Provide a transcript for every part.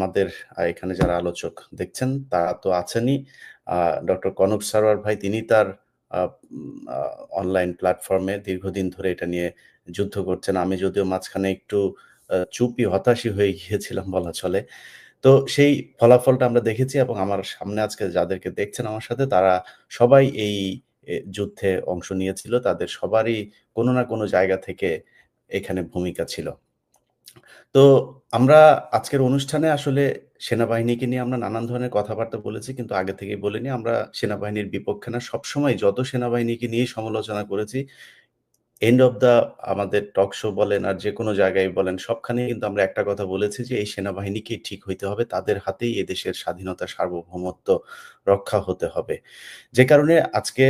আমাদের এখানে যারা আলোচক দেখছেন তারা তো আছেনই। ডক্টর কনক সারোয়ার ভাই, তিনি তার অনলাইন প্ল্যাটফর্মে দীর্ঘদিন ধরে এটা নিয়ে যুদ্ধ করছেন। আমি যদিও মাঝখানে একটু চুপই হতাশই হয়ে গিয়েছিলাম বলা চলে। তো সেই ফলাফলটা আমরা দেখেছি এবং আমার সামনে আজকে যাদেরকে দেখছেন আমার সাথে, তারা সবাই এই যুদ্ধে অংশ নিয়েছিল। তাদের সবারই কোনো না কোনো জায়গা থেকে এখানে ভূমিকা ছিল। তো আমরা আজকের অনুষ্ঠানে আসলে সেনাবাহিনীকে নিয়ে আমরা নানান ধরনের কথাবার্তা বলেছি, কিন্তু আগে থেকেই বলিনি। আমরা সেনাবাহিনীর বিপক্ষে না, সবসময় যত সেনাবাহিনীকে নিয়েই সমালোচনা করেছি এন্ড অফ দ্য আমাদের টক শো বলেন আর যে কোনো জায়গায় বলেন, সবখানেই কিন্তু আমরা একটা কথা বলেছি যে, এই সেনাবাহিনীকেই ঠিক হইতে হবে, তাদের হাতেই এদেশের স্বাধীনতা সার্বভৌমত্ব রক্ষা হতে হবে। যে কারণে আজকে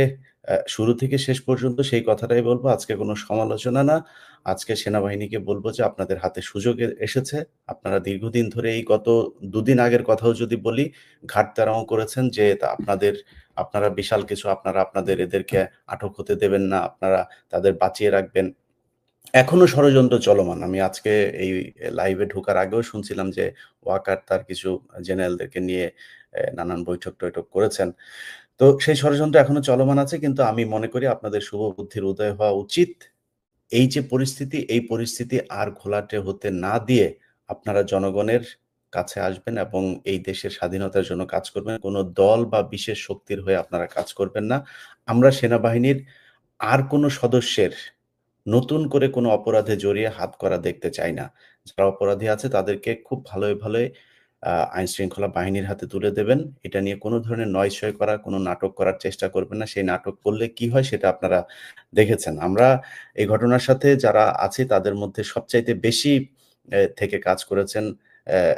শুরু থেকে শেষ পর্যন্ত সেই কথাটাই বলব। আজকে কোনো সমালোচনা না। আজকে সেনাবাহিনীকে বলব যে আপনাদের হাতে সুযোগ এসেছে। আপনারা দীর্ঘদিন ধরে এই গত দুদিন আগের কথাও যদি বলি ঘাটতারাও করেছেন যে আপনাদের, আপনারা বিশাল কিছু, আপনারা আপনাদের এদেরকে আটক হতে দেবেন না, আপনারা তাদের বাঁচিয়ে রাখবেন। এখনও ষড়যন্ত্র চলমান। আমি আজকে এই লাইভে ঢোকার আগেও শুনছিলাম যে ওয়াকার তার কিছু জেনারেলদেরকে নিয়ে নানান বৈঠক টৈঠক করেছেন। তো সেই ষড়যন্ত্র এখনও চলমান আছে, কিন্তু আমি মনে করি আপনাদের শুভ বুদ্ধির উদয় হওয়া উচিত। এই যে পরিস্থিতি, এই পরিস্থিতি আর ঘোলাটে হতে না দিয়ে আপনারা জনগণের কাছে আসবেন এবং এই দেশের স্বাধীনতার জন্য কাজ করবেন। কোনো দল বা বিশেষ শক্তির হয়ে আপনারা কাজ করবেন না। আমরা সেনাবাহিনীর আর কোনো সদস্যের নতুন করে কোনো অপরাধে জড়িয়ে হাত করা দেখতে চাই না। যারা অপরাধী আছে তাদেরকে খুব ভালোই ভালোই আইন শৃঙ্খলা বাহিনীর হাতে তুলে দেবেন। এটা নিয়ে কোনো ধরনের নয়সয় করা, কোনো নাটক করার চেষ্টা করবেন না। সেই নাটক করলে কি হয় সেটা আপনারা দেখেছেন। আমরা এই ঘটনার সাথে যারা আছে তাদের মধ্যে সবচাইতে বেশি থেকে কাজ করেছেন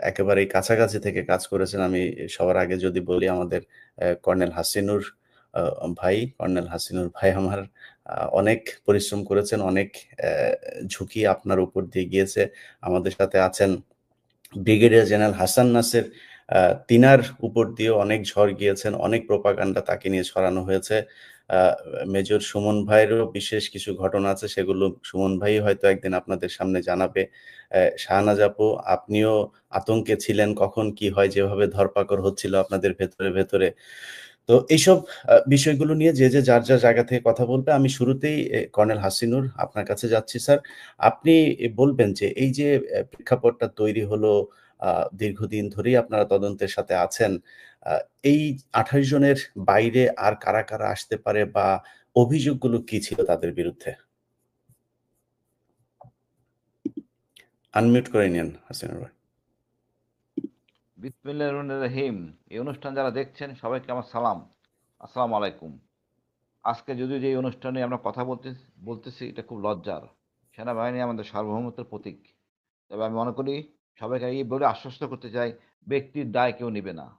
একেবারেই কাছাকাছি থেকে কাজ করেছেন আমি সবার আগে যদি বলি আমাদের কর্নেল হাসিনুর ভাই। কর্নেল হাসিনুর ভাই আমার অনেক পরিশ্রম করেছেন, অনেক ঝুঁকি আপনার উপর দিয়ে গিয়েছে। আমাদের সাথে আছেন ব্রিগেডিয়ার জেনারেল হাসান নাসের তিনার উপর দিয়ে অনেক ঝড় গিয়েছেন, অনেক প্রোপাগান্ডা তাকে নিয়ে ছড়ানো হয়েছে। মেজর সুমন ভাইয়েরও বিশেষ কিছু ঘটনা আছে, সেগুলো সুমন ভাই হয়তো একদিন আপনাদের সামনে জানাবে। শাহনাজ আপু, আপনিও আতঙ্কে ছিলেন কখন কি হয়, যেভাবে ধরপাকড় হচ্ছিল আপনাদের ভেতরে ভেতরে। তো এইসব বিষয়গুলো নিয়ে যে যে, যার যার জায়গা থেকে কথা বলবে, আমি শুরুতেই কর্নেল হাসিনুর আপনার কাছে যাচ্ছি, স্যার। আপনি বলবেন যে, এই যে প্রেক্ষাপটটা তৈরি হলো দীর্ঘদিন ধরেই আপনারা তদন্তের সাথে আছেন এই আঠাশ জনের বাইরে আর কারা কারা আসতে পারে বা অভিযোগগুলো কি ছিল তাদের বিরুদ্ধে? আনমিউট করে নিন, হাসিনুর ভাই। রহিম। এই অনুষ্ঠান যারা দেখছেন, সবাইকে আমার সালাম। আসসালামু আলাইকুম। আজকে যদিও যে অনুষ্ঠানে আমরা কথা বলতে, বলতেছি, এটা খুব লজ্জার। সেনাবাহিনী আমাদের সার্বভৌমত্বের প্রতীক। তবে আমি মনে করি, সবাইকে এই বলে আশ্বস্ত করতে চাই, ব্যক্তির দায় কেউ নেবে না।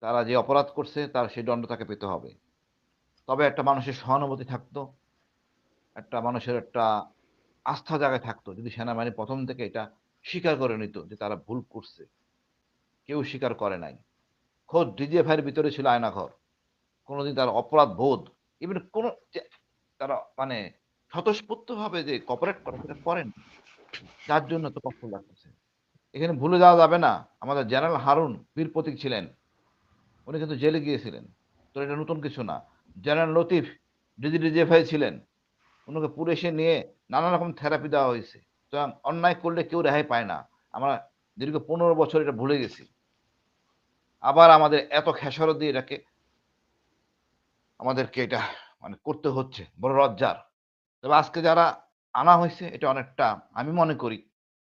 তারা যে অপরাধ করছে, তার সেই দণ্ড তাকে পেতে হবে। তবে একটা মানুষের সহানুভূতি থাকতো, একটা মানুষের একটা আস্থা জায়গায় থাকতো, যদি সেনাবাহিনী প্রথম থেকে এটা স্বীকার করে নিত যে তারা ভুল করছে। কেউ স্বীকার করে নাই। খোদ ডিজে ভাইয়ের ভিতরে ছিল আয়নাঘর। কোনোদিন তার অপরাধ বোধ ইভেন কোন তারা মানে স্বতঃস্ফূর্তভাবে যে কপারেট করে করেন। যার জন্য তো কষ্ট লাগতেছে এখানে ভুলে যাওয়া যাবে না, আমাদের জেনারেল হারুন বীর প্রতীক ছিলেন। উনি কিন্তু জেলে গিয়েছিলেন। তো এটা নতুন কিছু না। জেনারেল লতিফ ডিজি ডিজিএফআই ছিলেন ওনাকে পুলিশে নিয়ে নানা রকম থেরাপি দেওয়া হয়েছে। সুতরাং অন্যায় করলে কেউ রেহাই পায় না। আমরা দীর্ঘ পনেরো বছর এটা ভুলে গেছি। আবার আমাদের এত খেসারত দিয়ে এটাকে আমাদেরকে এটা মানে করতে হচ্ছে, বড় লজ্জার। তবে আজকে যারা আনা হয়েছে, এটা অনেকটা আমি মনে করি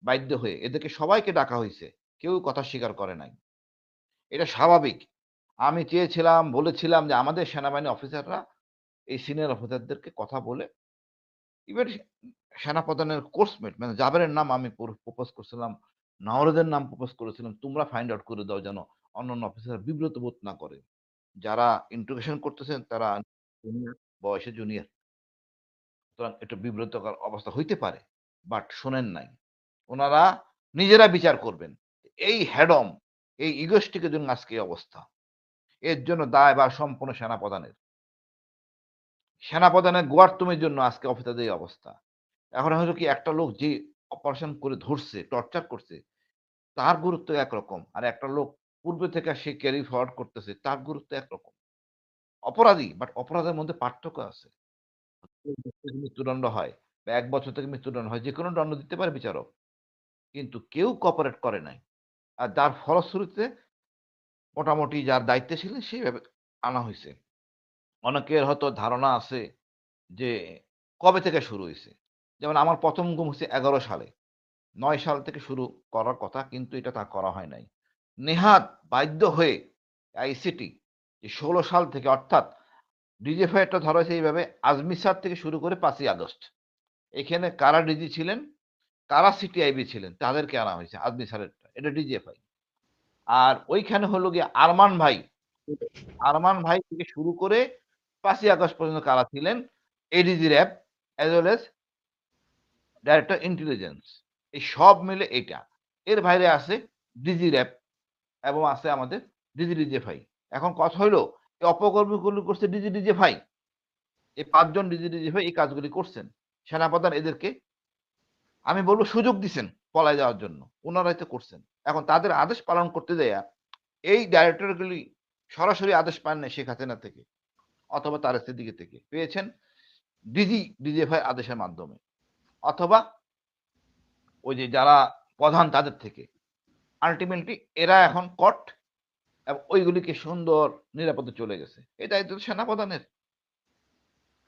বাধ্য হয়ে, এদেরকে সবাইকে ডাকা হয়েছে, কেউ কথা স্বীকার করে নাই। এটা স্বাভাবিক। আমি চেয়েছিলাম, বলেছিলাম যে আমাদের সেনাবাহিনী অফিসাররা এই সিনিয়র অফিসারদেরকে কথা বলে ইভেন সেনাপ্রধানের কোর্সমেট মানে জাবেরের নাম আমি প্রপোজ করছিলাম নাওরদের নাম প্রপোজ করেছিলাম, তোমরা ফাইন্ড আউট করে দাও যেন অন্যান্য অফিসার বিব্রত বোধ না করে যারা ইন্ট্রোগেশন করতেছেন, তারা বয়সে জুনিয়র সুতরাং একটু বিব্রতকর অবস্থা হইতে পারে বাট শোনেন নাই। ওনারা নিজেরা বিচার করবেন। এই হ্যাডম এই ইগোষ্টিকের জন্য আজকে অবস্থা। এর জন্য দায় বা সম্পূর্ণ সেনাপ্রধানের। সেনাপ্রধানের গোয়ার্তুমের জন্য আজকে অফিসারদের অবস্থা। এখন হয়তো কি, একটা লোক যে অপারেশন করে ধরছে টর্চার করছে, তার গুরুত্ব একরকম। আর একটা লোক পূর্বে থেকে সে ক্যারি ফরওয়ার্ড করতেছে তার গুরুত্ব একরকম। অপরাধী বাট অপরাধের মধ্যে পার্থক্য আছে। মৃত্যুদণ্ড হয় বা এক বছর থেকে মৃত্যুদণ্ড হয় যে কোনো দণ্ড দিতে পারে বিচারক কিন্তু কেউ কপারেট করে নাই। আর যার ফলশ্রুতিতে মোটামুটি যার দায়িত্বে ছিলেন সেইভাবে আনা হয়েছে অনেকের হয়তো ধারণা আছে যে কবে থেকে শুরু হয়েছে যেমন আমার প্রথম গুম হচ্ছে এগারো সালে। নয় সাল থেকে শুরু করার কথা কিন্তু এটা তা করা হয় নাই। নেহাত বাধ্য হয়ে আইসিটি যে ষোলো সাল থেকে অর্থাৎ ডিজিএফআইটা ধরা হয়েছে এইভাবে আজমি স্যার থেকে শুরু করে পাঁচই আগস্ট। এখানে কারা ডিজি ছিলেন? কারা সিটিআইবি ছিলেন? তাদেরকে আনা হয়েছে আজমি স্যারের এটা ডিজিএফআই। আর ওইখানে হলো গিয়ে আরমান ভাই। আরমান ভাই থেকে শুরু করে পাঁচই আগস্ট পর্যন্ত কারা ছিলেন? ADG RAB as well as director intelligence এই সব মিলে এটা এর বাইরে আছে ডিজি র্যাব এবং আছে আমাদের ডিজি ডিজেফাই এখন কথা হইল, এই অপকর্মীগুলো করছে ডিজি ডিজেফাই এই পাঁচজন ডিজি ডিজেফাই এই কাজগুলি করছেন। সেনাপ্রধান এদেরকে, আমি বলব সুযোগ দিছেন পলায় যাওয়ার জন্য। ওনারাই তো করছেন। এখন তাদের আদেশ পালন করতে দেয়া এই ডাইরেক্টরগুলি সরাসরি আদেশ পান না শেখ হাসিনা থেকে অথবা তার দিকে থেকে। পেয়েছেন ডিজি ডিজিএফআই আদেশের মাধ্যমে। অথবা ওই যে যারা প্রধান তাদের থেকে। আলটিমেটলি এরা এখন কট এবং ওইগুলিকে সুন্দর নিরাপদে চলে গেছে। এই দায়িত্ব সেনাপ্রধানের।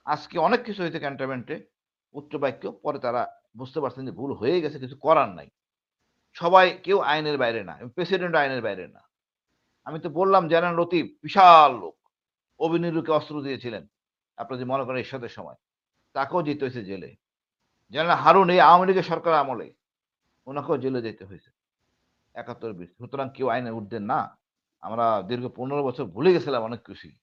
আজকে অনেক কিছু হয়েছে ক্যান্টনমেন্টে উচ্চ বাক্য পরে তারা বুঝতে পারছেন যে ভুল হয়ে গেছে, কিছু করার নাই। সবাই কেউ আইনের বাইরে না প্রেসিডেন্ট আইনের বাইরে না। আমি তো বললাম, জেনারেল লতিফ বিশাল লোক। অভিনীলকে অস্ত্র দিয়েছিলেন আপনার যে মনে করেন ঈশ্বরের সময়। তাকেও যেতে হয়েছে জেলে। জেনারেল হারুন এই আওয়ামী লীগের সরকার আমলে, ওনাকেও জেলে যেতে হয়েছে। একাত্তর বিশ। সুতরাং কেউ আইনের ঊর্ধ্বে না। আমরা দীর্ঘ পনেরো বছর ভুলে গেছিলাম অনেক কিছুই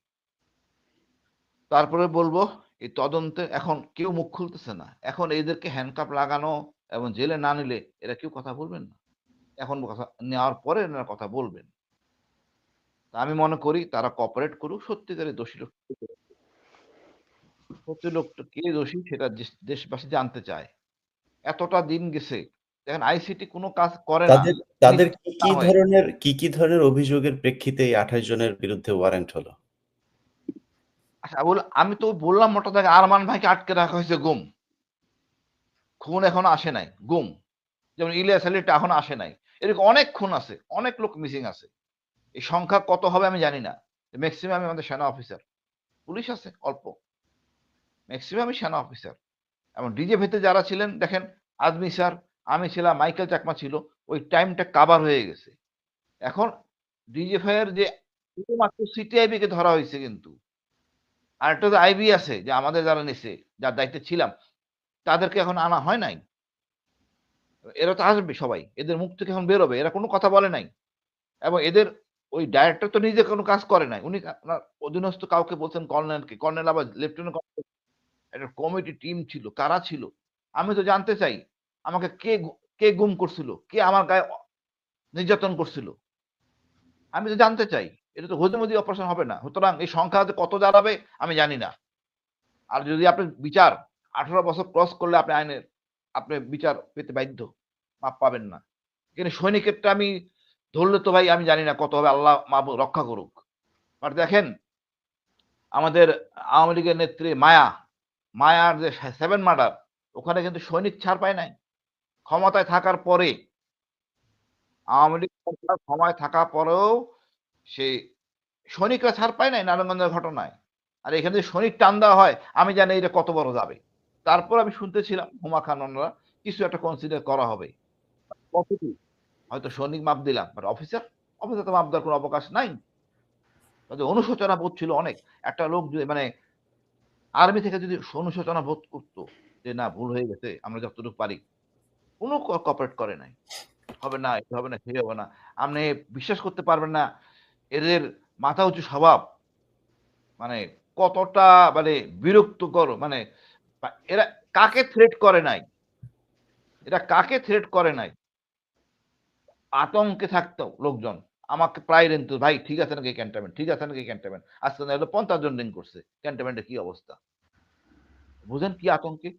তারপরে বলব, এই তদন্তে এখন কেউ মুখ খুলতেছে না। এখন এদেরকে হ্যান্ডকাপ লাগানো এবং জেলে না নিলে এরা কেউ কথা বলবেন না। এখন কথা নেওয়ার পরে এনারা কথা বলবেন। আমি মনে করি তারা কপারেট করুক সত্যিকারের দোষী লোক সত্যি লোক কে দোষী সেটা দেশ- দেশবাসী জানতে চায়। এতটা দিন গেছে দেখেন আইসিটি কোনো কাজ করে না। তাদের তাদের কি কি ধরনের কি কি ধরনের অভিযোগের প্রেক্ষিতে এই আঠাশ জনের বিরুদ্ধে ওয়ারেন্ট হলো? আচ্ছা বল আমি তো বললাম মোটা আরমান ভাইকে আটকে রাখা হয়েছে গুম। খুন এখনও আসে নাই গুম। যেমন ইলিয়াস আলীটা এখনও আসে নাই। এরকম অনেক খুন আছে অনেক লোক মিসিং আছে। এই সংখ্যা কত হবে আমি জানি না। ম্যাক্সিমাম আমাদের সেনা অফিসার পুলিশ আছে অল্প। ম্যাক্সিমামই সেনা অফিসার এবং ডিজেভিতে যারা ছিলেন দেখেন আদমি স্যার আমি ছিলাম, মাইকেল চাকমা ছিল, ওই টাইমটা কাভার হয়ে গেছে। এখন এর যে শুধুমাত্র সিটিআইবি কে ধরা হয়েছে কিন্তু আরেকটা তো আইবি আছে যে আমাদের যারা নিছে, যার দায়িত্বে ছিলাম, তাদেরকে এখন আনা হয় নাই। এরা তো আসবে সবাই, এদের মুখ থেকে এখন বেরোবে, এরা কোনো কথা বলে নাই। এবং এদের ওই ডাইরেক্টর তো নিজে কোনো কাজ করে নাই, উনি আপনার অধীনস্থ কাউকে বলছেন কর্নেলকে, কর্নেল আবার লেফটেন্যান্ট একটা কমিটি টিম ছিল, কারা ছিল? আমি তো জানতে চাই আমাকে কে কে গুম করছিল? কে আমার গায়ে নির্যাতন করছিল? আমি তো জানতে চাই। এটা তো হজমদি অপারেশন হবে না। সুতরাং এই সংখ্যা কত দাঁড়াবে, আমি জানি না। আর যদি আপনি বিচার আঠারো বছর ক্রস করলে আপনি আইনের, আপনি বিচার পেতে বাধ্য, মাপ পাবেন না। এখানে সৈনিকেরটা আমি ধরলে তো ভাই, আমি জানি না কত হবে। আল্লাহ মাহবু রক্ষা করুক। বাট দেখেন, আমাদের আওয়ামী লীগের নেত্রী মায়া, মায়ার যে সেভেন মার্ডার ওখানে কিন্তু সৈনিক ছাড় পায় নাই। ক্ষমতায় থাকার পরে, আওয়ামী লীগ সরকার ক্ষমতায় থাকার পরেও সে সৈনিকরা ছাড় পায় নাই নারায়ণগঞ্জের ঘটনায়। আর এখানে সৈনিক টান দেওয়া হয়, আমি জানি এটা কত বড় যাবে তারপর আমি শুনতেছিলাম হুমা খান ওনারা কিছু একটা কনসিডার করা হবে। হয়তো সৈনিক মাপ দিলাম বাট অফিসার অফিসার তো মাপ দেওয়ার কোনো অবকাশ নাই। তাদের অনুশোচনা বোধ ছিল অনেক। একটা লোক মানে আর্মি থেকে যদি অনুশোচনা বোধ করতো যে না, ভুল হয়ে গেছে, আমরা যতটুকু পারি। কোনো কপারেট করে নাই। হবে না, এটা হবে না, সেই হবে না। আপনি বিশ্বাস করতে পারবেন না, এদের মাথা উঁচু স্বভাব মানে কতটা মানে বিরক্তকর মানে এরা কাকে থ্রেট করে নাই? এরা কাকে থ্রেট করে নাই? আতঙ্কে থাকতো লোকজন। আমাকে প্রায় রেন তো ভাই, ঠিক আছে নাকি ক্যান্টনমেন্ট ঠিক আছে নাকি ক্যান্টনমেন্ট আজকে না হলো পঞ্চাশ জন রিং করছে। ক্যান্টনমেন্টের কি অবস্থা? বুঝেন কি আতঙ্কে?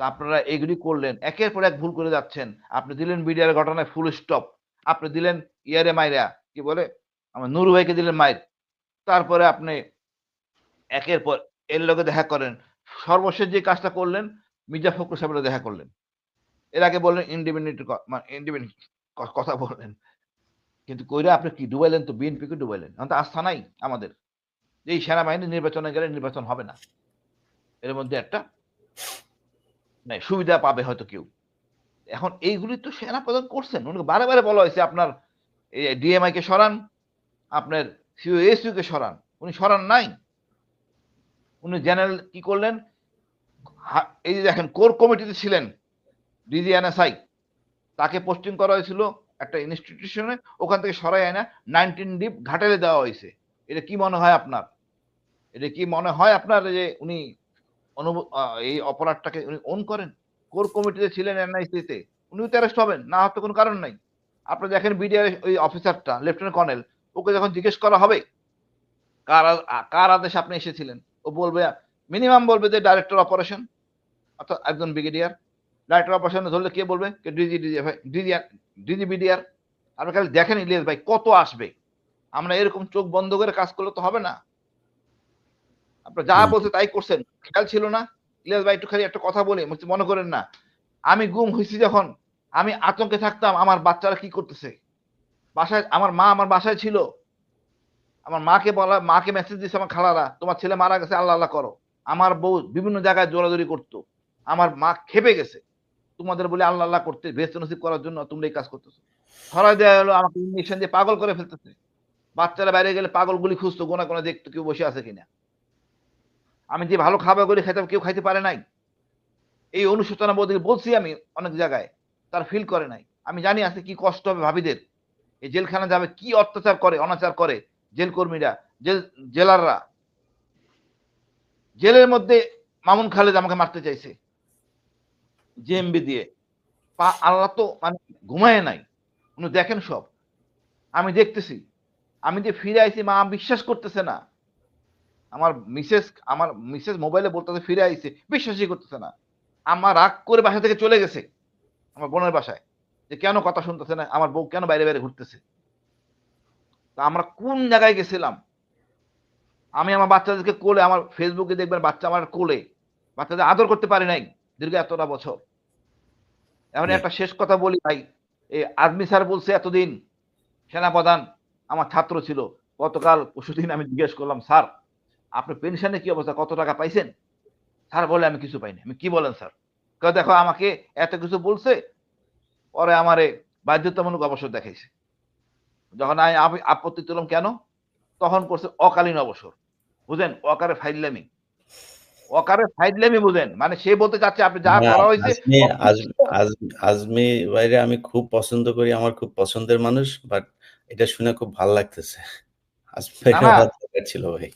তা আপনারা এগুলি করলেন। একের পর এক ভুল করে যাচ্ছেন। আপনি দিলেন বিডিআর ঘটনায় ফুল স্টপ আপনি দিলেন ইয়ারে মাইরা, কি বলে? আমার নুরু ভাইকে দিলেন মাইর। তারপরে আপনি একের পর এর লোকে দেখা করেন। সর্বশেষ যে কাজটা করলেন, মির্জা ফখরুল সাহেবের দেখা করলেন। এর আগে বললেন ইন্ডিপেন্ডেন্ট মানে ইন্ডিপেন্ডেন্ট কথা বললেন। কিন্তু কইরা আপনি কি ডুবাইলেন তো? বিএনপিকে ডুবাইলেন। এখন তো আস্থা নাই আমাদের। এই সেনাবাহিনী নির্বাচনে গেলে নির্বাচন হবে না। এর মধ্যে একটা নাই সুবিধা পাবে হয়তো কেউ। এখন এইগুলি তো সেনা প্রদান করছেন। উনি বারে বারে বলা হয়েছে, আপনার ডিএমআই কে সরান, আপনার সিওএসইউ কে সরান। উনি সরান নাই। উনি জেনারেল কি করলেন? এই যে দেখেন, কোর কমিটিতে ছিলেন ডিজি ডিজিএনএসআই তাকে পোস্টিং করা হয়েছিল একটা ইনস্টিটিউশনে ওখান থেকে সরাই আয় না নাইনটিন ডিপ ঘাটালে দেওয়া হয়েছে। এটা কি মনে হয় আপনার? এটা কি মনে হয় আপনার যে উনি এই অপরাধটাকে উনি ওন করেন। কোর কমিটিতে ছিলেন এনআইসি তে উনিও তো অ্যারেস্ট হবেন, না হওয়ার কোনো কারণ নাই। আপনি দেখেন বিডিআর ওই অফিসারটা লেফটেন্যান্ট কর্নেল ওকে যখন জিজ্ঞেস করা হবে, কার কার আদেশে আপনি এসেছিলেন? ও বলবে মিনিমাম বলবে যে ডাইরেক্টর অপারেশন অর্থাৎ একজন ব্রিগেডিয়ার ডাইরেক্টর অপারেশনে ধরলে কে বলবে? DG DG DG DG BDR আপনি খালি দেখেন ইলিয়াস ভাই, কত আসবে? আমরা এরকম চোখ বন্ধ করে কাজ করলে তো হবে না। আপনার যা বলছে তাই করছেন খেয়াল ছিল না? ইলিয়াস ভাই একটু খালি একটা কথা বলি মনে করেন না আমি গুম হয়েছি যখন আমি আতঙ্কে থাকতাম আমার বাচ্চারা কি করতেছে। বাসায় আমার মা আমার বাসায় ছিল। আমার মাকে বলা মাকে মেসেজ দিছে আমার খালারা তোমার ছেলে মারা গেছে আল্লাহ আল্লাহ করো। আমার বউ বিভিন্ন জায়গায় জোরাজোরি করতো। আমার মা খেপে গেছে। তোমাদের বলে আল্লাহ আল্লাহ করতে বেস্ট নসিব করার জন্য তোমরা এই কাজ করতেছো। ধরাই দেওয়া হলো আমাকে ইঞ্জেকশন দিয়ে পাগল করে ফেলতেছে। বাচ্চারা বাইরে গেলে পাগলগুলি খুঁজতো গোনা গোনা দেখতো কেউ বসে আছে কিনা। আমি যে ভালো খাবারগুলি খাইতাম কেউ খাইতে পারে নাই। এই অনুশোচনা বোধ বলছি আমি অনেক জায়গায়, তার ফিল করে নাই। আমি জানি আছে কি কষ্ট হবে ভাবিদের। এই জেলখানা যাবে, কি অত্যাচার করে, অনাচার করে জেল কর্মীরা জেল, জেলাররা। জেলের মধ্যে মামুন খালেদ আমাকে মারতে চাইছে। জেএমবি দিয়ে। পা, আল্লাহ তো মানে ঘুমায় নাই। উনি দেখেন সব। আমি দেখতেছি। আমি যে ফিরে আইছি, মা বিশ্বাস করতেছে না। আমার মিসেস আমার মিসেস মোবাইলে বলতেছে, ফিরে আইছে, বিশ্বাসই করতেছে না। আমার রাগ করে বাসা থেকে চলে গেছে, আমার বোনের বাসায়। যে কেন কথা শুনতেছে না, আমার বউ কেন বাইরে বাইরে ঘুরতেছে? তা আমরা কোন জায়গায় গেছিলাম? আমি আমার বাচ্চাদেরকে কোলে, আমার ফেসবুকে দেখবেন বাচ্চা আমার কোলে। বাচ্চাদের আদর করতে পারি নাই দীর্ঘ এতটা বছর। এখন একটা শেষ কথা বলি ভাই, এই আজমি স্যার বলছে এতদিন, সেনাপ্রধান আমার ছাত্র ছিল, গতকাল পরশুদিন আমি জিজ্ঞেস করলাম, স্যার আপনি পেনশনে কি অবস্থা? কত টাকা পাইছেন? স্যার বলে আমি কিছু পাইনি। আমি কি বলেন স্যার? কেউ দেখো আমাকে এত কিছু বলছে পরে আমারে বাধ্যতামূলক অবসর দেখাইছে। যখন আমি আপত্তি তুললাম কেন? তখন করছে অকালীন অবসর। বুঝেন? অকারে ফাইলামি অকারে বুঝেন? মানে সে বলতে চাচ্ছে আপনি যা করা হয়েছে আজমি আজ- আজ- ভাইরে আমি খুব পছন্দ করি আমার খুব পছন্দের মানুষ বাট এটা শুনে খুব ভালো লাগতেছে। ছিল ভাই।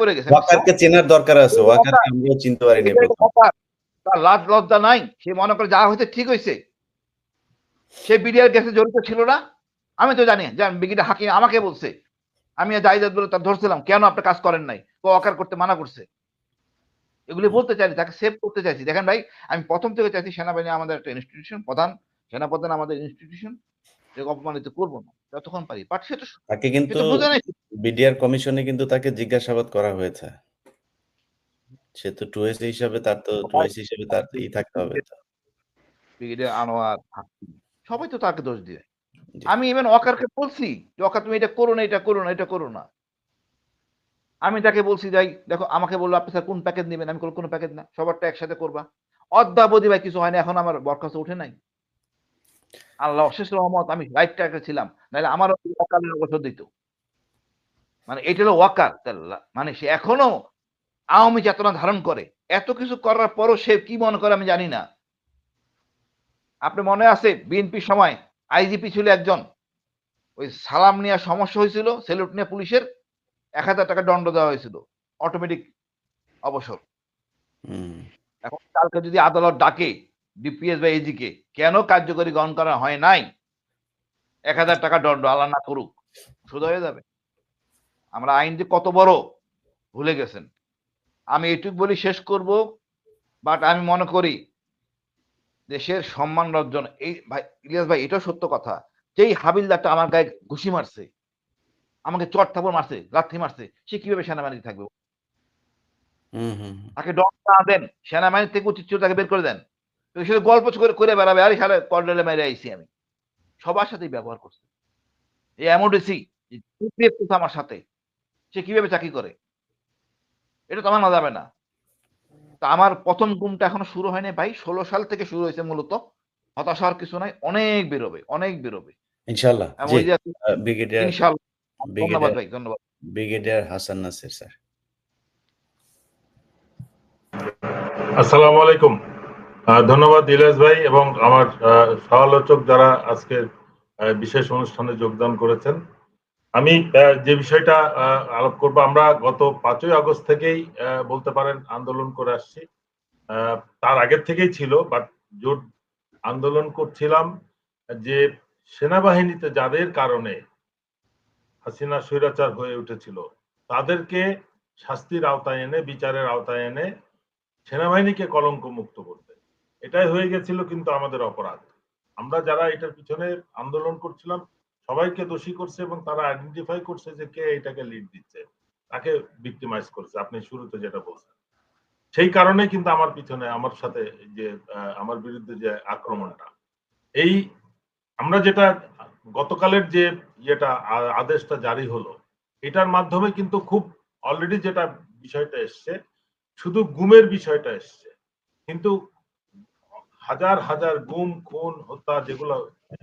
পড়ে গেছে। ওয়াকারকে চেনার দরকার আছে ওয়াকারকে আমরাও চিনতে পারিনি তার লাজ লজ্জা নাই সে মনে করে যা হয়েছে ঠিক হয়েছে। সে বিডিআর জড়িত ছিল না। আমি তো জানি যে বিগিটা হাকিম আমাকে বলছে। আমি জাহিদাত বলে তার ধরছিলাম কেন আপনি কাজ করেন নাই? ও অকার করতে মানা করছে। এগুলি বলতে চাইছি তাকে সেভ করতে চাইছি। দেখেন ভাই আমি প্রথম থেকে চাইছি সেনাবাহিনী আমাদের একটা ইনস্টিটিউশন প্রধান সেনাপ্রধান আমাদের ইনস্টিটিউশন অপমানিত করব না। যতক্ষণ পারি। বাট সে তো তাকে কিন্তু বিডিআর কমিশনে কিন্তু তাকে জিজ্ঞাসাবাদ করা হয়েছে। সে তো টুয়েস হিসাবে তার তো টুয়েস হিসাবে তার ই থাকতে হবে। ব্রিগেডিয়ার আনোয়ার সবাই তো তাকে দোষ দিয়ে আমি ইভেন অকারকে বলছি যে অকার তুমি এটা করো না এটা করো না এটা করো না। আমি তাকে বলছি যাই দেখো আমাকে বলল আপনি স্যার কোন প্যাকেজ নেবেন? আমি কোনো প্যাকেজ না সবারটা একসাথে করবা। অদ্যাবধি ভাই কিছু হয়নি এখন আমার বরখাস্ত উঠে নাই। আল্লাহ অশেষ রহমত আমি রাইট ট্র্যাকে ছিলাম। নাহলে আমারও অকালের অবসর দিত। মানে এটা হলো ওয়াকার মানে সে এখনও আওয়ামী চেতনা ধারণ করে। এত কিছু করার পরও সে কি মনে করে আমি জানি না। আপনি মনে আছে বিএনপির সময় আইজিপি ছিল একজন। ওই সালাম নিয়ে সমস্যা হয়েছিল সেলুট নিয়ে পুলিশের এক হাজার টাকা দণ্ড দেওয়া হয়েছিল। অটোমেটিক অবসর। এখন কালকে যদি আদালত ডাকে ডিপিএস বা এজিকে কেন কার্যকরী গ্রহণ করা হয় নাই? এক হাজার টাকা দণ্ড আল্লাহ না করুক সোজা হয়ে যাবে। আমরা আইন যে কত বড় ভুলে গেছেন। আমি এটুক বলি শেষ করব বাট আমি মনে করি দেশের সম্মান অর্জন এই ভাই ইলিয়াস ভাই এটাও সত্য কথা। যেই হাবিলদারটা আমার গায়ে ঘুষি মারছে আমাকে চট থাপড় মারছে লাথি মারছে সে কীভাবে সেনাবাহিনী থাকবে। তাকে ডর না দেন সেনাবাহিনী থেকে উচিত তাকে বের করে দেন। তো সে গল্প করে করে বেড়াবে। আরে সালে কর্নেলে মেরে আইছি আমি। সবার সাথেই ব্যবহার করছে। এই এমওডিসি আমার সাথে সে কীভাবে চাকরি করে? এটা তো আমার না যাবে না। তা আমার প্রথম গুমটা এখনও শুরু হয়নি ভাই। ষোলো সাল থেকে শুরু হয়েছে মূলত। হতাশ হওয়ার কিছু নাই। অনেক বেরোবে অনেক বেরোবে। ব্রিগেডিয়ার ধন্যবাদ ভাই ধন্যবাদ। Brigadier Hasan Nasir sir. আসসালামু আলাইকুম। ধন্যবাদ ইলিয়াস ভাই এবং আমার আহ, সহালোচক যারা আজকে বিশেষ অনুষ্ঠানে যোগদান করেছেন। আমি যে বিষয়টা আলাপ করব আমরা গত পাঁচই আগস্ট থেকেই বলতে পারেন আন্দোলন করে আসছি। তার আগের থেকেই ছিল বাট জোট আন্দোলন করছিলাম যে সেনাবাহিনীতে যাদের কারণে হাসিনা স্বৈরাচার হয়ে উঠেছিল তাদেরকে শাস্তির আওতায় এনে বিচারের আওতায় এনে সেনাবাহিনীকে কলঙ্ক মুক্ত করতে। এটাই হয়ে গেছিল কিন্তু আমাদের অপরাধ। আমরা যারা এটার পিছনে আন্দোলন করছিলাম, সবাইকে দোষী করছে এবং তারা আইডেন্টিফাই করছে যে কে এটাকে লিড দিচ্ছে, তাকে ভিক্টিমাইজ করছে। আপনি শুরুতে যেটা বলছেন। সেই কারণে কিন্তু আমার পিছনে, আমার সাথে যে আমার বিরুদ্ধে যে আক্রমণটা, এই আমরা যেটা গতকালের যে ইয়েটা আদেশটা জারি হলো, এটার মাধ্যমে কিন্তু খুব অলরেডি যেটা বিষয়টা এসছে, শুধু গুমের বিষয়টা এসছে। কিন্তু হাজার হাজার গুম খুন, হত্যা যেগুলো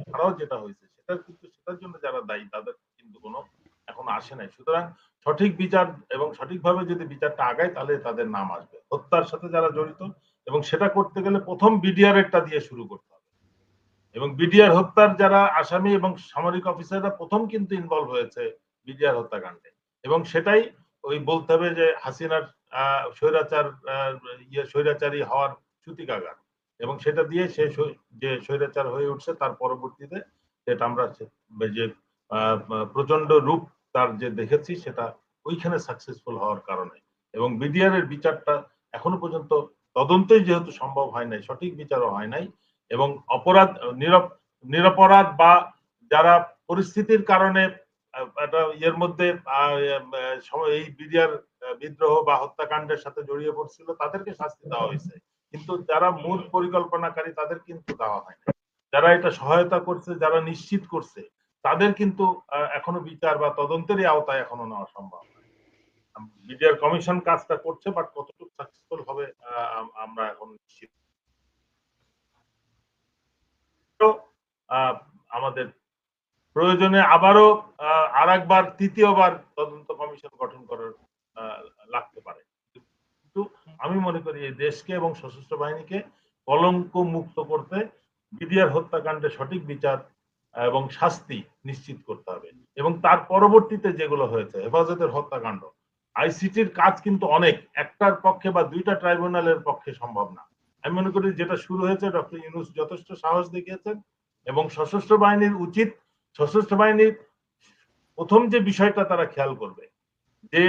ছাড়াও যেটা হয়েছে, সেটার কিন্তু সেটার জন্য যারা দায়ী, তাদের কিন্তু কোনো এখন আসে নাই। সুতরাং সঠিক বিচার এবং সঠিকভাবে যদি বিচারটা আগায়, তাহলে তাদের নাম আসবে। হত্যার সাথে যারা জড়িত, এবং সেটা করতে গেলে প্রথম বিডিআর এরটা দিয়ে শুরু করতে হবে। এবং বিডিআর হত্যার যারা আসামি এবং সামরিক অফিসাররা প্রথম কিন্তু ইনভলভ হয়েছে বিডিআর হত্যাকাণ্ডে। এবং সেটাই ওই বলতে হবে যে হাসিনার স্বৈরাচার ইয়ে স্বৈরাচারী হওয়ার সূতিকাগার। এবং সেটা দিয়ে সে যে স্বৈরাচার হয়ে উঠছে, তার পরবর্তীতে সেটা আমরা যে প্রচণ্ড রূপ তার যে দেখেছি, সেটা ওইখানে সাকসেসফুল হওয়ার কারণে। এবং বিডিআর এর বিচারটা এখনও পর্যন্ত তদন্তই যেহেতু সম্ভব হয় নাই, সঠিক বিচারও হয় নাই এবং অপরাধ, নিরপ, নিরপরাধ বা যারা পরিস্থিতির কারণে ইয়ের মধ্যে এই বিডিআর বিদ্রোহ বা হত্যাকাণ্ডের সাথে জড়িয়ে পড়ছিল, তাদেরকে শাস্তি দেওয়া হয়েছে। কিন্তু যারা মূল পরিকল্পনাকারী, তাদের কিন্তু দেওয়া হয় যারা এটা সহায়তা করছে, যারা নিশ্চিত করছে, তাদের কিন্তু এখনও বিচার বা তদন্তেরই আওতায় এখনও নেওয়া সম্ভব বিডিআর কমিশন কাজটা করছে, বাট কতটুকু সাকসেসফুল হবে আমরা এখন নিশ্চিত আমাদের প্রয়োজনে আবারও আর একবার তৃতীয়বার তদন্ত কমিশন গঠন করার লাগতে পারে। কিন্তু আমি মনে করি এই দেশকে এবং সশস্ত্র বাহিনীকে কলঙ্ক মুক্ত করতে বিডিআর হত্যাকাণ্ডে সঠিক বিচার এবং শাস্তি নিশ্চিত করতে হবে। এবং তার পরবর্তীতে যেগুলো হয়েছে, হেফাজতের হত্যাকাণ্ড, আইসিটির কাজ কিন্তু অনেক, একটার পক্ষে বা দুইটা ট্রাইব্যুনালের পক্ষে সম্ভব না। আমি মনে করি যেটা শুরু হয়েছে, ডক্টর ইউনুস যথেষ্ট সাহস দেখিয়েছেন এবং সশস্ত্র বাহিনীর উচিত, সশস্ত্র বাহিনীর প্রথম যে বিষয়টা তারা খেয়াল করবে, যে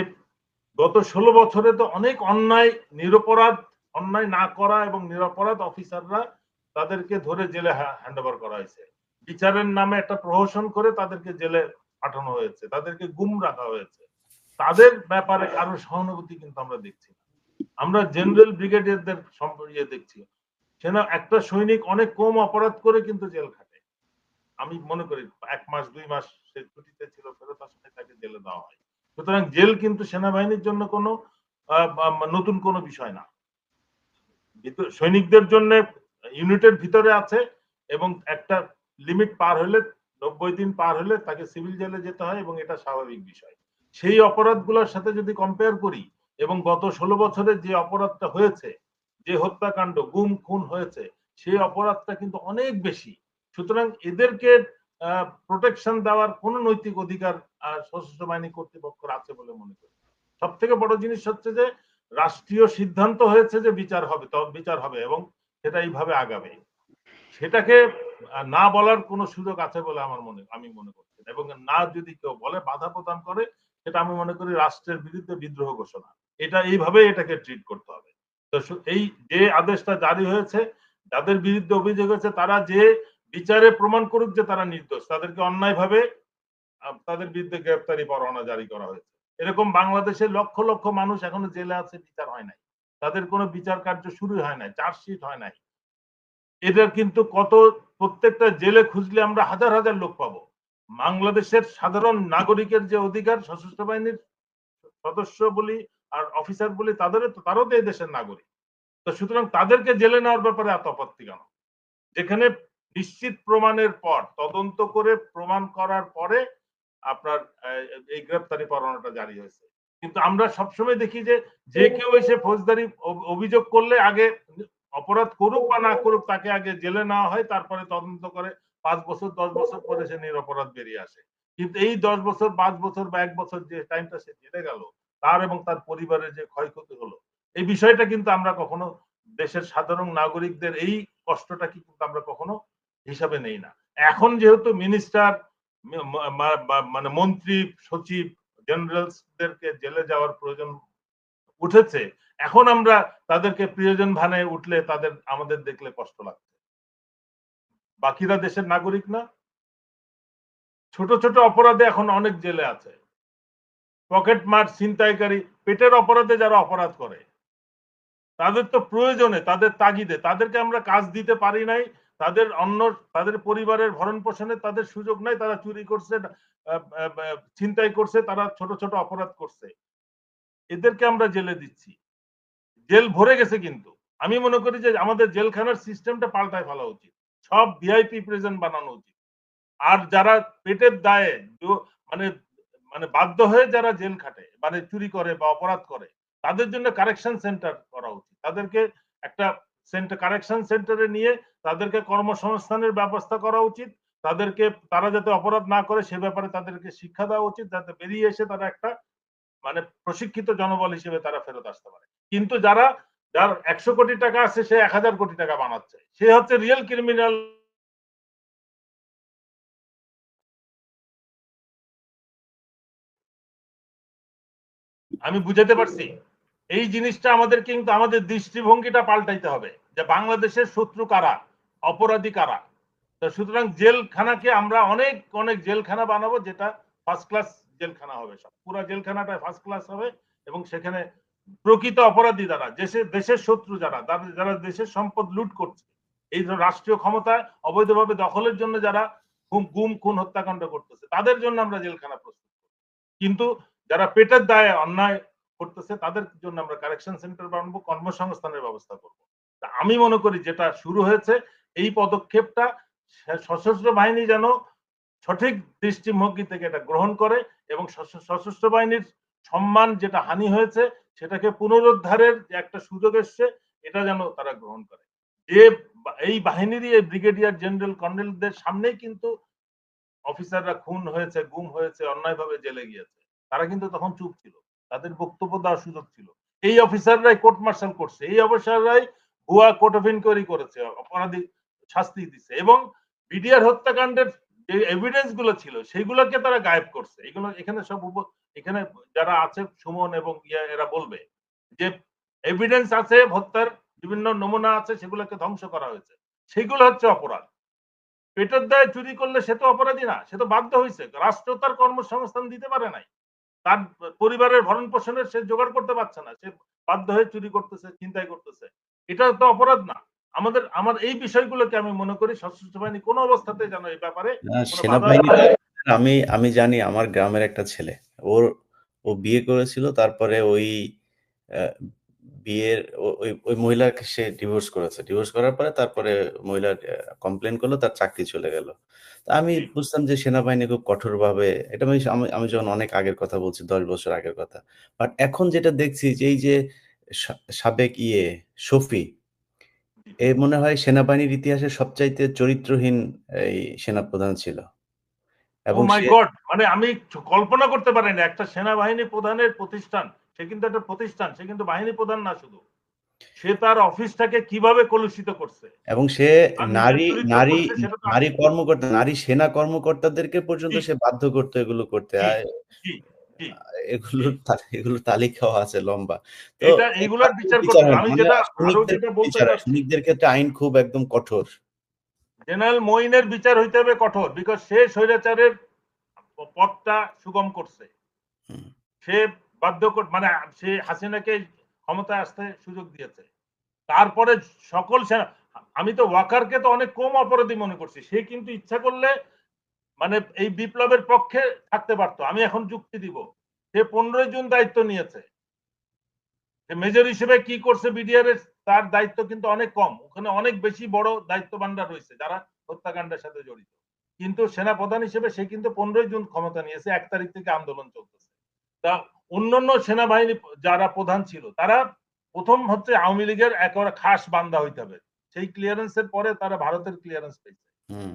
গত ষোলো বছরে তো অনেক অন্যায় নিরপরাধ, অন্যায় না করা এবং নিরপরাধ অফিসাররা তাদেরকে ধরে জেলে হ্যান্ড ওভার করা হয়েছে। বিচারের নামে একটা প্রহসন করে তাদেরকে জেলে পাঠানো হয়েছে, তাদেরকে গুম রাখা হয়েছে। তাদের ব্যাপারে কারও সহানুভূতি কিন্তু আমরা দেখছি না। আমরা জেনারেল ব্রিগেডিয়ারদের সম্পর্কে ইয়ে দেখছি। সেনা একটা সৈনিক অনেক কম অপরাধ করে কিন্তু জেল খাটে। আমি মনে করি এক মাস, দুই মাস সে ছুটিতে ছিল, ফেরত আসলে তাকে জেলে দেওয়া হয়। সুতরাং জেল কিন্তু সেনাবাহিনীর জন্য কোনো নতুন কোনো বিষয় না। সৈনিকদের জন্য ইউনিটের ভিতরে আছে এবং একটা লিমিট পার হলে, নব্বই দিন পার হলে তাকে সিভিল জেলে যেতে হয় এবং এটা স্বাভাবিক বিষয়। সেই অপরাধগুলোর সাথে যদি কম্পেয়ার করি এবং গত ষোলো বছরে যে অপরাধটা হয়েছে, যে হত্যাকাণ্ড, গুম, খুন হয়েছে, সেই অপরাধটা কিন্তু অনেক বেশি। সুতরাং এদেরকে প্রোটেকশন দেওয়ার কোন নৈতিক অধিকার সশস্ত্র বাহিনী কর্তৃপক্ষের আছে বলে মনে করি। সব থেকে বড় জিনিস হচ্ছে যে, রাষ্ট্রীয় সিদ্ধান্ত হয়েছে যে বিচার হবে তবে বিচার হবে এবং সেটা এইভাবে আগাবে। সেটাকে না বলার কোনো সুযোগ আছে বলে আমার মনে, আমি মনে করছি। এবং না যদি কেউ বলে, বাধা প্রদান করে, সেটা আমি মনে করি রাষ্ট্রের বিরুদ্ধে বিদ্রোহ ঘোষণা। এটা এইভাবে এটাকে ট্রিট করতে হবে। তো এই যে আদেশটা জারি হয়েছে, যাদের বিরুদ্ধে অভিযোগ হয়েছে, তারা যে বিচারে প্রমাণ করুক যে তারা নির্দোষ। তাদেরকে অন্যায়ভাবে তাদের বিরুদ্ধে গ্রেপ্তারি পরোয়ানা জারি করা হয়েছে। এরকম বাংলাদেশে লক্ষ লক্ষ মানুষ এখনও জেলে আছে, বিচার হয় নাই। তাদের কোনো বিচার কার্য শুরু হয় নাই চার্জশিট হয় নাই। এদের কিন্তু কত, প্রত্যেকটা জেলে খুঁজলে আমরা হাজার হাজার লোক পাবো। বাংলাদেশের সাধারণ নাগরিকের যে অধিকার, সশস্ত্র বাহিনীর সদস্য বলি আর অফিসার বলি তাদের তারাও তো এই দেশের নাগরিক। তো সুতরাং তাদেরকে জেলে নেওয়ার ব্যাপারে এত আপত্তি কেন? যেখানে নিশ্চিত প্রমাণের পর তদন্ত করে প্রমাণ করার পরে আপনার এই গ্রেপ্তারি পরোয়ানাটা জারি হয়েছে। কিন্তু আমরা সবসময় দেখি যে যে কেউ এসে ফৌজদারি অভিযোগ করলে আগে অপরাধ করুক বা না করুক তাকে আগে জেলে নেওয়া হয় তারপরে তদন্ত করে পাঁচ বছর দশ বছর পরে সে নিরপরাধ বেরিয়ে আসে। কিন্তু এই দশ বছর পাঁচ বছর বা এক বছর যে টাইমটা সে জেলে গেল তার এবং তার পরিবারের যে ক্ষয়ক্ষতি হলো এই বিষয়টা কিন্তু আমরা কখনো দেশের সাধারণ নাগরিকদের এই কষ্টটা কি কিন্তু আমরা কখনো হিসাবে নেই না। এখন যেহেতু মিনিস্টার মানে মন্ত্রী, সচিব জেনারেলসদেরকে জেলে যাওয়ার প্রয়োজন উঠেছে, এখন আমরা তাদেরকে প্রিয়জন ভানে উঠলে তাদের, আমাদের দেখলে কষ্ট লাগছে। বাকিরা দেশের নাগরিক না। ছোট ছোট অপরাধে এখন অনেক জেলে আছে। পকেট মার ছিনতাইকারী, পেটের অপরাধে যারা অপরাধ করে, তাদের তো প্রয়োজনে, তাদের তাগিদে, তাদেরকে আমরা কাজ দিতে পারি নাই তাদের অন্য তাদের পরিবারের ভরণ পোষণে তাদের সুযোগ নাই, তারা চুরি করছে ছিনতাই করছে, তারা ছোট ছোট অপরাধ করছে। এদেরকে আমরা জেলে দিচ্ছি। জেল ভরে গেছে কিন্তু। আমি মনে করি যে আমাদের জেলখানার সিস্টেমটা পাল্টায় ফেলা উচিত। সব ভিআইপি প্রেজেন্ট বানানো উচিত। আর যারা পেটের দায়ে মানে মানে বাধ্য হয়ে যারা জেল খাটে মানে চুরি করে বা অপরাধ করে, তাদের জন্য কারেকশন সেন্টার করা উচিত। তাদেরকে একটা সেন্টার কারেকশন সেন্টারে নিয়ে তাদেরকে কর্মসংস্থানের ব্যবস্থা করা উচিত। তাদেরকে, তারা যাতে অপরাধ না করে সে ব্যাপারে তাদেরকে শিক্ষা দেওয়া উচিত, যাতে বেরিয়ে এসে তারা একটা মানে প্রশিক্ষিত জনবল হিসেবে তারা ফেরত আসতে পারে। কিন্তু যারা, যার একশো কোটি টাকা আছে, সে এক হাজার কোটি টাকা বানাচ্ছে। সে হচ্ছে রিয়েল ক্রিমিনাল। আমি বুঝাতে পারছি? এই জিনিসটা আমাদের কিন্তু আমাদের দৃষ্টিভঙ্গিটা পাল্টাইতে হবে যে বাংলাদেশের শত্রু কারা? অপরাধী কারা? তো সুতরাং জেলখানাকে আমরা অনেক অনেক জেলখানা বানাবো যেটা ফার্স্ট ক্লাস জেলখানা হবে সব। পুরো জেলখানাটা ফার্স্ট ক্লাস হবে এবং সেখানে প্রকৃত অপরাধী যারা দেশের দেশের শত্রু যারা যারা দেশের সম্পদ লুট করছে, এই রাষ্ট্রীয় ক্ষমতা অবৈধভাবে দখলের জন্য যারা গুম, খুন, হত্যাকাণ্ড করতেছে, তাদের জন্য আমরা জেলখানা প্রস্তুত কিন্তু যারা পেটের দায়ে অন্যায় করতেছে, তাদের জন্য আমরা কারেকশন সেন্টার বানাবো, কর্মসংস্থানের ব্যবস্থা করব। তা আমি মনে করি যেটা শুরু হয়েছে, এই পদক্ষেপটা সশস্ত্র বাহিনী যেন সঠিক দৃষ্টিভঙ্গি থেকে এটা গ্রহণ করে এবং সশস্ত্র বাহিনীর সম্মান যেটা হানি হয়েছে, সেটাকে পুনরুদ্ধারের একটা সুযোগ এসছে, এটা যেন তারা গ্রহণ করে। যে এই বাহিনীরই এই ব্রিগেডিয়ার জেনারেল কর্নেলদের সামনেই কিন্তু অফিসাররা খুন হয়েছে, গুম হয়েছে, অন্যায়ভাবে জেলে গিয়েছে। তারা কিন্তু তখন চুপ ছিল। তাদের বক্তব্য দেওয়ার সুযোগ ছিল। এই অফিসাররাই কোর্ট মার্শাল করছে, এই অফিসাররাই ভুয়া কোর্ট অফ ইনকোয়ারি করেছে, অপরাধী শাস্তি দিচ্ছে এবং বিডিআর হত্যাকাণ্ডের যে এভিডেন্সগুলো ছিল, সেগুলোকে তারা গায়েব করছে। এগুলো এখানে সব এখানে যারা আছে সুমন এবং ইয়া, এরা বলবে যে এভিডেন্স আছে, হত্যার বিভিন্ন নমুনা আছে, সেগুলোকে ধ্বংস করা হয়েছে। সেগুলো হচ্ছে অপরাধ। পেটের দায় চুরি করলে সে তো অপরাধী না, সে তো বাধ্য হয়েছে রাষ্ট্র তার কর্মসংস্থান দিতে পারে নাই। তার পরিবারের ভরণ পোষণের সে জোগাড় করতে পারছে না। সে বাধ্য হয়ে চুরি করতেছে চিন্তাই করতেছে। এটা তো অপরাধ না। আমাদের আমার এই বিষয়গুলোকে আমি মনে করি সশস্ত্র বাহিনী কোনো অবস্থাতে যেন এই ব্যাপারে সেনাবাহিনী আমি আমি জানি আমার গ্রামের একটা ছেলে। ওর ও বিয়ে করেছিল তারপরে ওই বিয়ের ওই মহিলাকে সে ডিভোর্স করেছে। ডিভোর্স করার পরে তারপরে মহিলা কমপ্লেন করল তার চাকরি চলে গেল। তা আমি বুঝতাম যে সেনাবাহিনী খুব কঠোরভাবে এটা আমি আমি যখন অনেক আগের কথা বলছি দশ বছর আগের কথা বাট এখন যেটা দেখছি যে এই যে সাবেক ইয়ে শফি এ মনে হয় সেনাবাহিনীর ইতিহাসে সবচাইতে চরিত্রহীন এই সেনাপ্রধান ছিল। এবং মাই গড মানে আমি কল্পনা করতে পারি না একটা সেনাবাহিনী প্রধানের প্রতিষ্ঠান সে কিন্তু একটা প্রতিষ্ঠান সে কিন্তু বাহিনী প্রধান না শুধু। সে তার অফিসটাকে কীভাবে কলুষিত করছে? এবং সে নারী নারী নারী কর্মকর্তা নারী সেনা কর্মকর্তাদেরকে পর্যন্ত সে বাধ্য করতো এগুলো করতে। তা- এগুলোর তালিকাও আছে লম্বা। তো এগুলার বিচার করতে আমি যেটা আরও যেটা বলতে বিচার। চাচ্ছি সৈনিকদের ক্ষেত্রে আইন খুব একদম কঠোর। জেনারেল মইনের বিচার হইতে হবে কঠোর বিকজ সে স্বৈরাচারের পথটা সুগম করছে। সে বাধ্য মানে সে হাসিনাকে ক্ষমতায় আসতে সুযোগ দিয়েছে। তারপরে সকল সেনা আমি তো ওয়াকারকে তো অনেক কম অপরাধী মনে করছি। সে কিন্তু ইচ্ছা করলে মানে এই বিপ্লবের পক্ষে থাকতে পারতো। আমি এখন যুক্তি দিব। সে পনেরোই জুন দায়িত্ব নিয়েছে। মেজর হিসেবে কি করছে বিডিআর এর, তার দায়িত্ব কিন্তু অনেক কম। ওখানে অনেক বেশি বড় দায়িত্ব ভান্ডার রয়েছে যারা হত্যাকাণ্ডের সাথে জড়িত। কিন্তু সেনা প্রধান হিসেবে সে কিন্তু পনেরোই জুন ক্ষমতা নিয়েছে। এক তারিখ থেকে আন্দোলন চলতেছে। তা অন্যান্য সেনাবাহিনী যারা প্রধান ছিল তারা প্রথম হচ্ছে আওয়ামী লীগের একেবারে খাস বান্দা হইতে হবে। সেই ক্লিয়ারেন্সের পরে তারা ভারতের ক্লিয়ারেন্স পেয়েছে।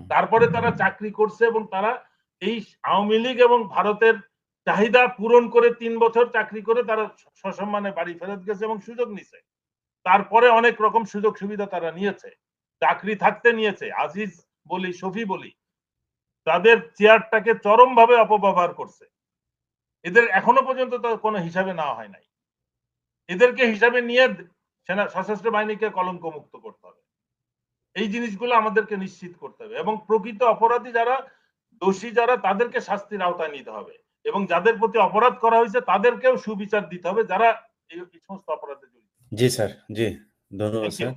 তারপরে তারা চাকরি করছে এবং তারা এই আওয়ামী লীগ এবং ভারতের চাহিদা পূরণ করে তিন বছর চাকরি করে তারা সসম্মানে বাড়ি ফেরত গেছে এবং সুযোগ নিছে তারপরে অনেক রকম সুযোগ সুবিধা তারা নিয়েছে। চাকরি থাকতে নিয়েছে। আজিজ বলি শফি বলি তাদের চেয়ারটাকে চরমভাবে অপব্যবহার করছে। এদের এখনও পর্যন্ত তো কোনো হিসাবে নেওয়া হয় নাই। এদেরকে হিসাবে নিয়ে সেনা সশস্ত্র বাহিনীকে কলঙ্ক মুক্ত করতে হবে। এই জিনিসগুলো আমাদেরকে নিশ্চিত করতে হবে এবং প্রকৃত অপরাধী যারা দোষী যারা তাদেরকে শাস্তির আওতায় নিতে হবে এবং যাদের প্রতি অপরাধ করা হয়েছে তাদেরকেও সুবিচার দিতে হবে যারা এই এই সমস্ত অপরাধে জড়িত। জি স্যার জি ধন্যবাদ স্যার।